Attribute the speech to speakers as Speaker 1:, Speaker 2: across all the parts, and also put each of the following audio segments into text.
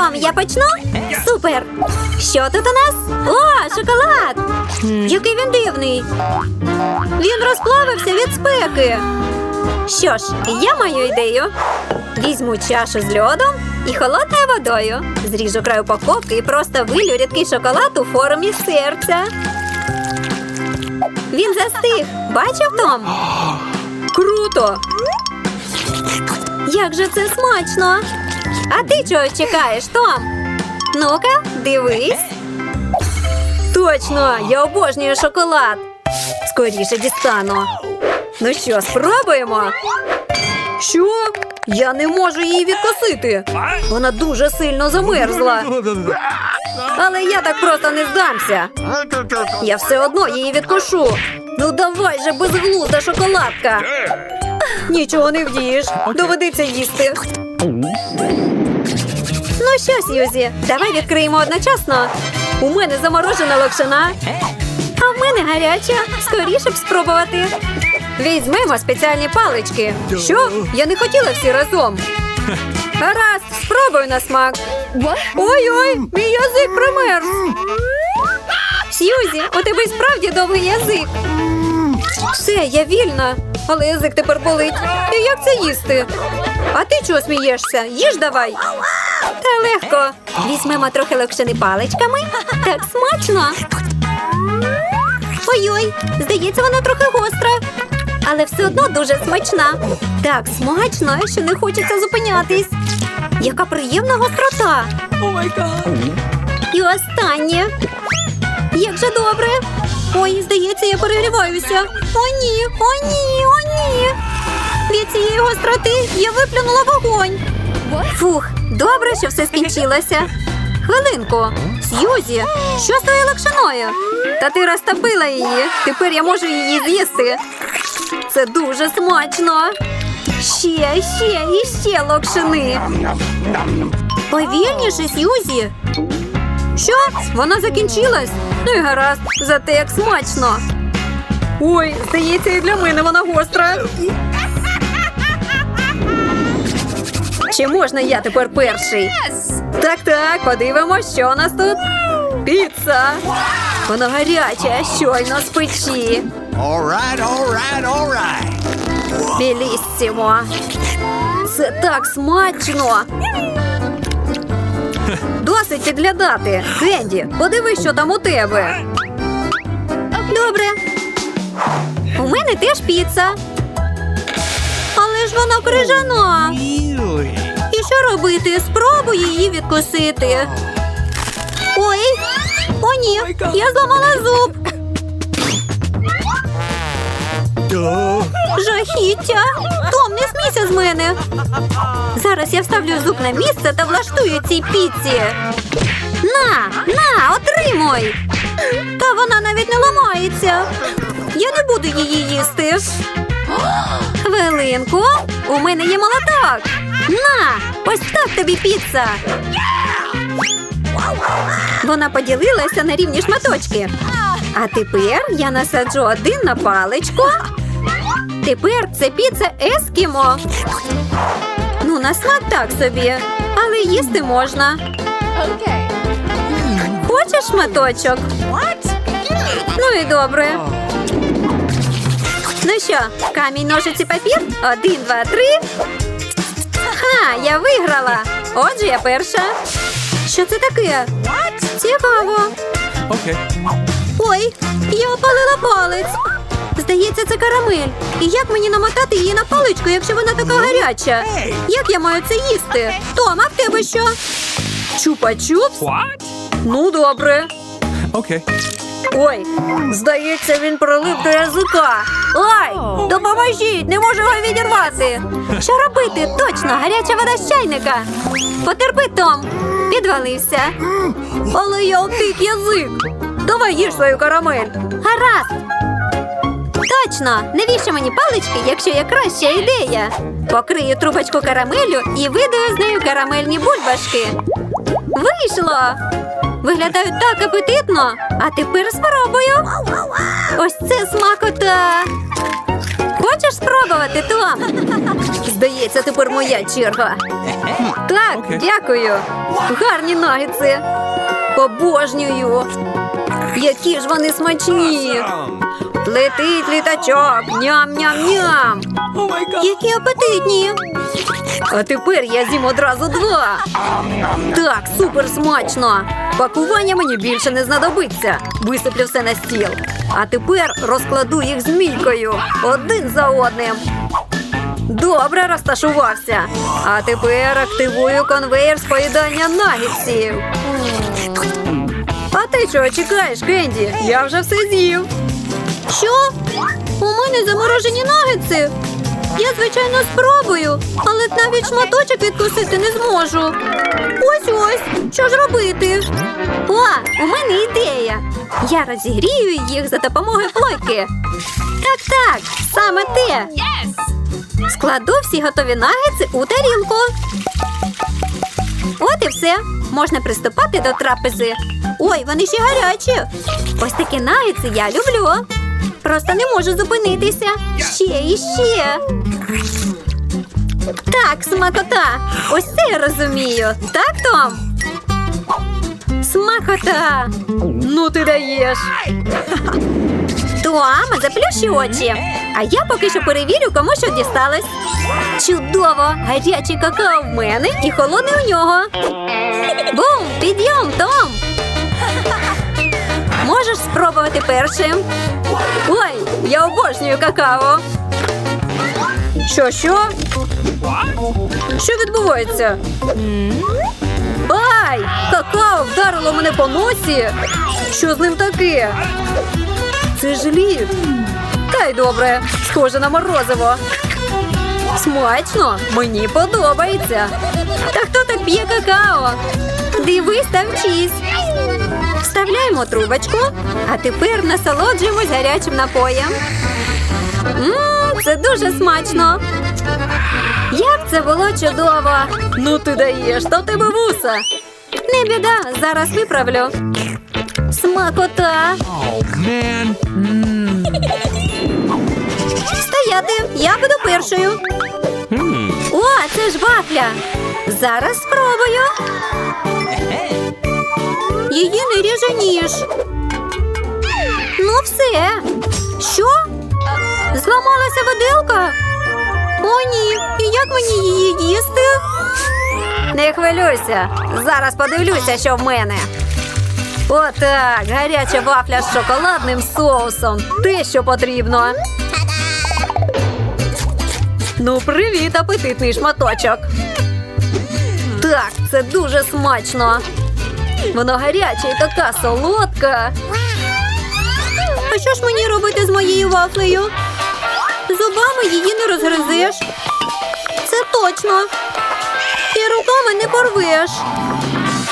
Speaker 1: Том, я почну? Супер! Що тут у нас? О, шоколад! Який він дивний. Він розплавився від спеки. Що ж, я маю ідею. Візьму чашу з льодом і холодною водою. Зріжу край упаковки і просто вилю рідкий шоколад у формі серця. Він застиг. Бачив Том? Круто! Як же це смачно! А ти чого чекаєш, Том? Ну-ка, дивись. Точно, я обожнюю шоколад. Скоріше дістану. Ну що, спробуємо? Що? Я не можу її відкосити. Вона дуже сильно замерзла. Але я так просто не здамся. Я все одно її відкошу. Ну давай же безглузда шоколадка. Нічого не вдієш. Доведеться їсти. Ну що, Сьюзі, давай відкриємо одночасно. У мене заморожена локшина, а в мене гаряча. Скоріше б спробувати. Візьмемо спеціальні палички. Що? Я не хотіла всі разом. Гаразд, спробуй на смак. Ой-ой, мій язик промерз. Сьюзі, у тебе справді довгий язик. Все, я вільна, але язик тепер болить. І як це їсти? А ти чого смієшся? Їж давай. Та легко. Візьмемо трохи локшини паличками. Так смачно. Ой-ой, здається, вона трохи гостра. Але все одно дуже смачна. Так смачно, що не хочеться зупинятись. Яка приємна гострота. І останнє. Як же добре. Ой, здається, я перегріваюся. О, ні, о, ні, о, ні. Від цієї гостроти я виплюнула вогонь. Фух, добре, що все скінчилося. Хвилинку, Сьюзі, що з твоєю лакшиною? Та ти розтопила її. Тепер я можу її з'їсти. Це дуже смачно. Ще, ще і ще локшини. Повільніше, Сьюзі. Що? Вона закінчилась? Ну і гаразд, зате як смачно. Ой, здається, і для мене вона гостра. Чи можна я тепер перший? Так, так, подивимось, що у нас тут. Піца. Вона гаряча, щойно з печі. Біліссімо. Це так смачно. Досить підглядати. Кенді, подивись, що там у тебе. Добре. У мене теж піца. Але ж вона крижана. Робити? Спробую її відкусити. Ой, о ні, я зламала зуб. Жахіття! Том, не смійся з мене. Зараз я вставлю зуб на місце та влаштую цій піці. На, на, отримуй! Та вона навіть не ламається. Я не буду її їсти. Хвилинку, у мене є молоток. На, ось так тобі піца. Вона поділилася на рівні шматочки. А тепер я насаджу один на паличку. Тепер це піца ескімо. Ну, на смак так собі, але їсти можна. Хочеш шматочок? Ну і добре. Ну що, камінь, ножиці, папір? Один, два, три. Ха, я виграла. Отже, я перша. Що це таке? Цікаво.
Speaker 2: Okay.
Speaker 1: Ой, я опалила палець. Здається, це карамель. І як мені намотати її на паличку, якщо вона така гаряча? Як я маю це їсти? Том, а в тебе що? Чупа-чупс? Ну, добре.
Speaker 2: Okay.
Speaker 1: Ой, здається, він прилип до язика. Ай, допоможіть, не можу його відірвати. Що робити? Точно, гаряча вода з чайника. Потерпи, Том. Підвалився. Але я обтик язик. Давай їж свою карамель. Гаразд. Точно, навіщо мені палички, якщо є краща ідея? Покрию трубочку карамелю і видаю з нею карамельні бульбашки. Вийшло! Виглядають так апетитно. А тепер спробую. Ось це смакота. Хочеш спробувати, Том? Здається, тепер моя черга. Так, дякую. Гарні нагетси. Обожнюю. Які ж вони смачні. Летить літачок. Ням-ням-ням. Які апетитні. А тепер я з'їм одразу два. Так, супер смачно. Пакування мені більше не знадобиться. Висиплю все на стіл. А тепер розкладу їх змійкою один за одним. Добре розташувався. А тепер активую конвейер з поїдання нагідсів. А ти чого чекаєш, Кенді? Я вже все з'їв. Що? У мене заморожені нагетси. Я, звичайно, спробую, але навіть шматочок відкусити не зможу. Ось ось, що ж робити? О, у мене ідея. Я розігрію їх за допомогою плойки. Так, так, саме те. Складу всі готові нагетси у тарілку. От і все. Можна приступати до трапези. Ой, вони ще гарячі. Ось такі нагетси я люблю. Просто не можу зупинитися. Ще і ще. Так, смакота. Ось це я розумію. Так, Том? Смакота. Ну ти даєш. Том, заплющи очі. А я поки що перевірю, кому що дісталось. Чудово! Гарячий какао в мене і холодний у нього. Бум! Підйом, Том! Спробувати першим. Ой, я обожнюю какао. Що, що? Що відбувається? Ай! Какао вдарило мене по носі. Що з ним таке? Це ж лід. Та й добре, схоже на морозиво. Смачно, мені подобається. Та хто так п'є какао? Дивись та вчись. Вставляємо трубочку, а тепер насолоджуємось гарячим напоєм. Мм, це дуже смачно. Як це було чудово! Ну ти даєш, в тебе вуса. Не біда, зараз виправлю. Смакота.
Speaker 2: Oh, man.
Speaker 1: Стояти, я буду першою. О, це ж вафля. Зараз спробую. Її не ріже ніж. Ну, все. Що? Зламалася виделка? О, ні. І як мені її їсти? Не хвилюйся. Зараз подивлюся, що в мене. Отак, гаряча вафля з шоколадним соусом. Те, що потрібно. Ну, привіт, апетитний шматочок. Так, це дуже смачно. Воно гаряче і така солодка. А що ж мені робити з моєю вафлею? Зубами її не розгризеш. Це точно. І руками не порвеш.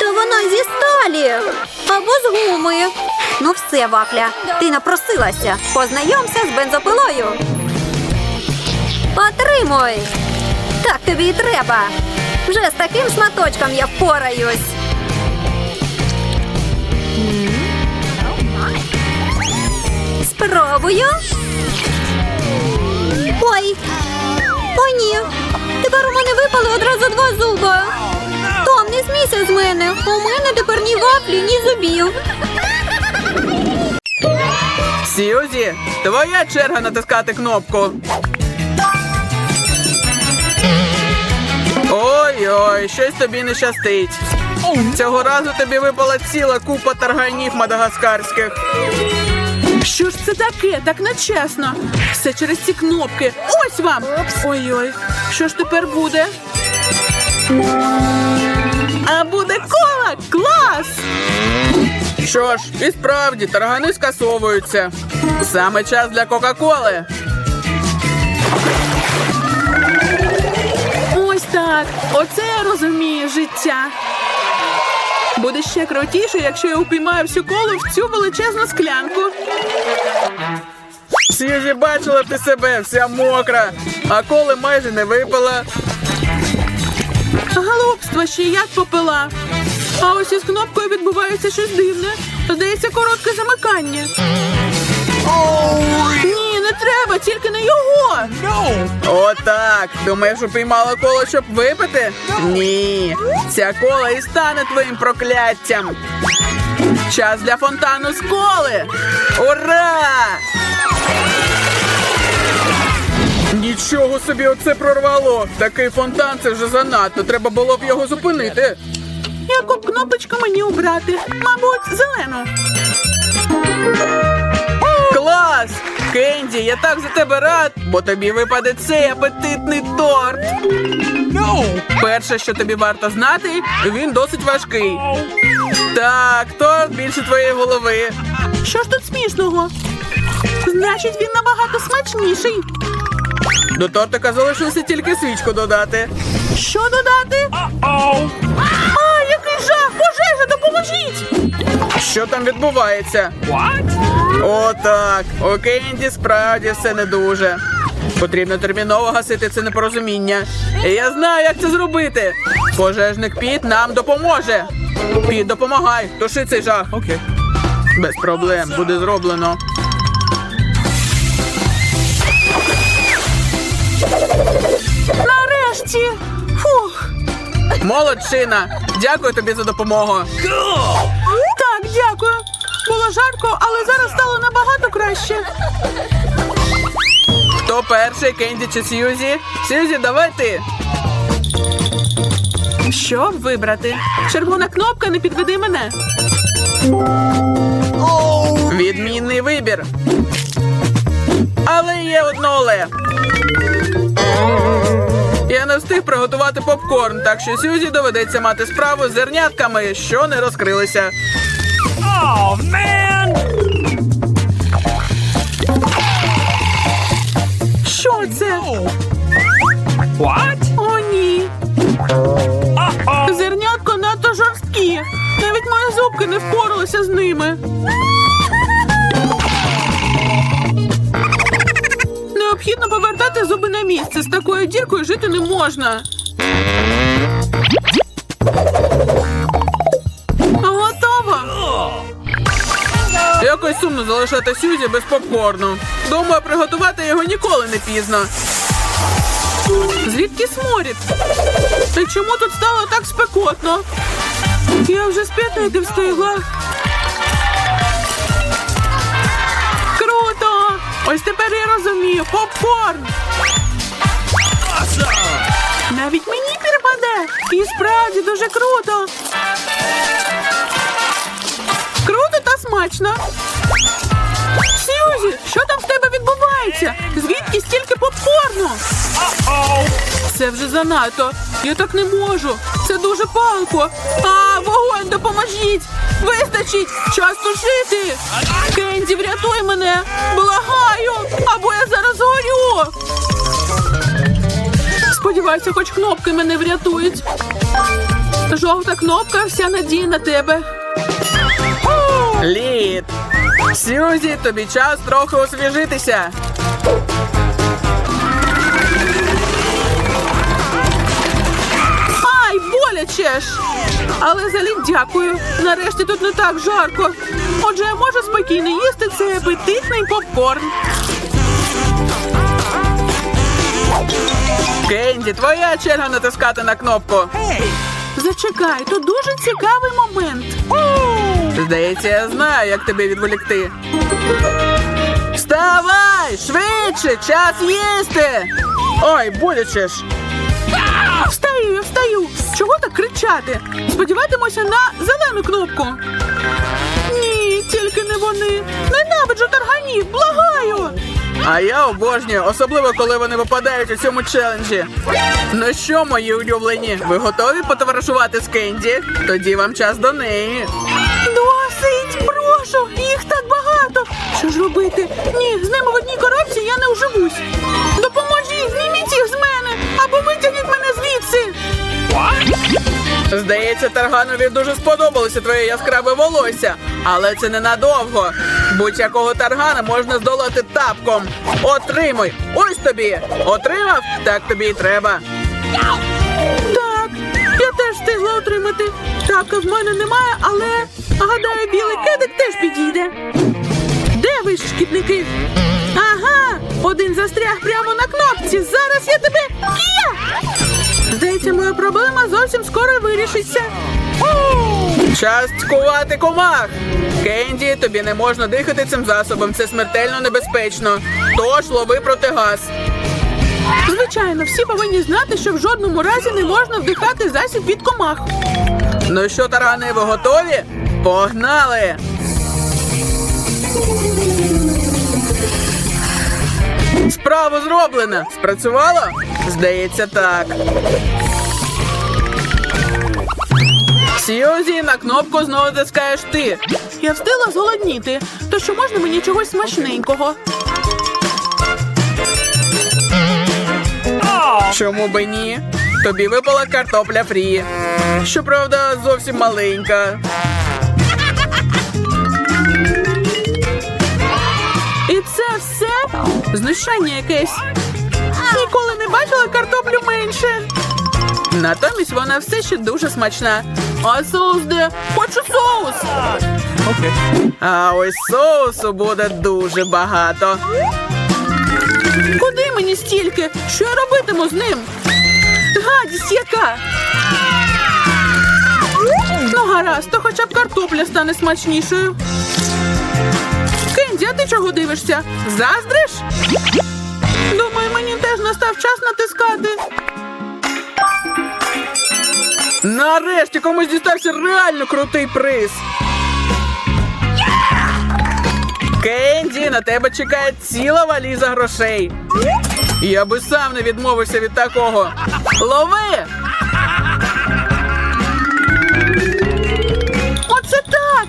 Speaker 1: Та вона зі сталі або з гуми. Ну все, вафля, ти напросилася. Познайомся з бензопилою. Отримуй! Так тобі і треба. Вже з таким шматочком я впораюсь. Спробую. Ой. О, ні. Тепер у мене випало одразу два зуба. Том, не смійся з мене. У мене тепер ні вафлі, ні зубів.
Speaker 3: Сьюзі, твоя черга натискати кнопку. Ой-ой, щось тобі не щастить. Цього разу тобі випала ціла купа тарганів мадагаскарських. Що ж це таке? Так нечесно. Все через ці кнопки. Ось вам. Ой-ой, що ж тепер буде? А буде кола! Клас! Що ж, і справді таргани скасовуються. Саме час для Кока-Коли. Ось так. Оце я розумію життя. Буде ще крутіше, якщо я упіймаю всю колу в цю величезну склянку. Сьюзі, бачила ти себе, вся мокра, а коли майже не випила. Глупство, ще як попила. А ось із кнопкою відбувається щось дивне. Здається, коротке замикання. Ні, не треба, тільки не його.
Speaker 2: No!
Speaker 3: Отак. Думаєш, упіймала коло, щоб випити? Ні. Ця кола і стане твоїм прокляттям. Час для фонтану з коли. Ура! Нічого собі оце прорвало. Такий фонтан це вже занадто. Треба було б його зупинити. Яку б кнопочку мені обрати? Мабуть, зелену. Клас! Кенді, я так за тебе рад, бо тобі випаде цей апетитний торт.
Speaker 2: No!
Speaker 3: Перше, що тобі варто знати, він досить важкий. Так, торт більше твоєї голови. Що ж тут смішного? Значить, він набагато смачніший. До тортика залишилося тільки свічку додати. Що додати?
Speaker 2: Oh!
Speaker 3: Що там відбувається?
Speaker 2: What?
Speaker 3: Отак. У Кенді справді все не дуже. Потрібно терміново гасити це непорозуміння. І я знаю, як це зробити. Пожежник Піт нам допоможе. Піт, допомагай, туши цей жах.
Speaker 2: Okay.
Speaker 3: Без проблем, буде зроблено. Нарешті. Фух. Молодчина. Дякую тобі за допомогу. Дякую. Було жарко, але зараз стало набагато краще. Хто перший, Кенді чи Сьюзі? Сьюзі, давай ти. Що вибрати? Червона кнопка не підведи мене. Відмінний вибір. Але є одно але. Я не встиг приготувати попкорн, так що Сюзі доведеться мати справу з зернятками, що не розкрилися.
Speaker 2: Oh, man!
Speaker 3: Що це?
Speaker 2: What?
Speaker 3: О, ні. Зернятко надто жорсткі. Навіть мої зубки не впоралися з ними. Необхідно повертати зуби на місце. З такою діркою жити не можна. Сумно залишати Сюзі без попкорну. Думаю, приготувати його ніколи не пізно. Звідки сморід? Та чому тут стало так спекотно? Я вже сп'ятнити встигла. Круто! Ось тепер я розумію. Попкорн! Навіть мені підпаде. І справді дуже круто. Круто та смачно. Відбувається? Звідки стільки попкорну? Це вже занадто. Я так не можу. Це дуже палко. А, вогонь, допоможіть! Вистачить! Час тушити! Кенді, врятуй мене! Благаю! Або я зараз горю! Сподіваюся, хоч кнопки мене врятують. Жовта кнопка, вся надія на тебе. Лід! Сюзі, тобі час трохи освіжитися. Боляче! Але за лід дякую. Нарешті тут не так жарко. Отже, я можу спокійно їсти цей апетитний попкорн. Кенді, твоя черга натискати на кнопку. Зачекай, тут дуже цікавий момент. Здається, я знаю, як тебе відволікти. Вставай! Швидше! Час їсти! Ой, боляче ж. Встаю, я встаю. Чого так кричати? Сподіватимуся на зелену кнопку. Ні, тільки не вони. Ненавиджу тарганів, благаю. А я обожнюю, особливо коли вони випадають у цьому челенджі. Ну що, мої улюблені, ви готові потоваришувати з Кенді? Тоді вам час до неї. Досить, прошу, їх так багато. Що ж робити? Ні, з ними в одній коробці я не уживусь. Допоможіть, зніміть їх з мене або звідси. Здається, Тарганові дуже сподобалося твоє яскраве волосся, але це ненадовго. Будь-якого таргана можна здолати тапком. Отримуй! Ось тобі! Отримав? Так тобі й треба. Так, я теж встигла отримати. Тапка в мене немає, але гадаю, білий кедик теж підійде. Де ви, шкідники? Ага, Один застряг прямо на кнопці. Зараз я тебе. Кія! Здається, моя проблема зовсім скоро вирішиться. Час цькувати комах! Кенді, тобі не можна дихати цим засобом. Це смертельно небезпечно. Тож лови протигаз. Звичайно, всі повинні знати, що в жодному разі не можна вдихати засіб від комах. Ну що, тарани, ви готові? Погнали! Справа зроблена. Спрацювало? Здається, так. Сьюзі, на кнопку знову затискаєш ти. Я встигла зголодніти, то що можна мені чогось смачненького. Чому би ні? Тобі випала картопля фрі. Щоправда, зовсім маленька. І це все? Знущання якесь. Ніколи не бачила картоплю менше. Натомість вона все ще дуже смачна. А соус де? Хочу соус. А ось соусу буде дуже багато. Куди мені стільки? Що я робитиму з ним? Гадість яка? Ну, гаразд, то хоча б картопля стане смачнішою. Кенді, а ти чого дивишся? Заздриш? Настав час натискати. Нарешті комусь дістався реально крутий приз. Кенді, на тебе чекає ціла валіза грошей. Я би сам не відмовився від такого. Лови! Оце так!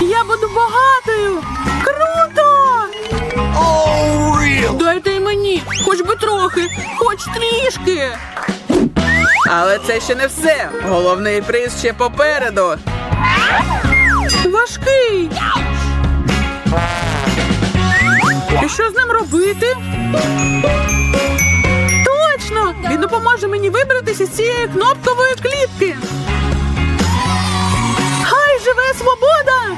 Speaker 3: Я буду багатою! Круто! Мені, хоч би трохи, хоч трішки. Але це ще не все. Головний приз ще попереду. Важкий. І що з ним робити? Точно! Він допоможе мені вибратися з цієї кнопкової клітки. Хай живе свобода!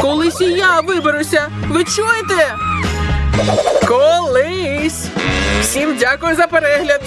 Speaker 3: Колись і я виберуся. Ви чуєте? Колись. Всім дякую за перегляд.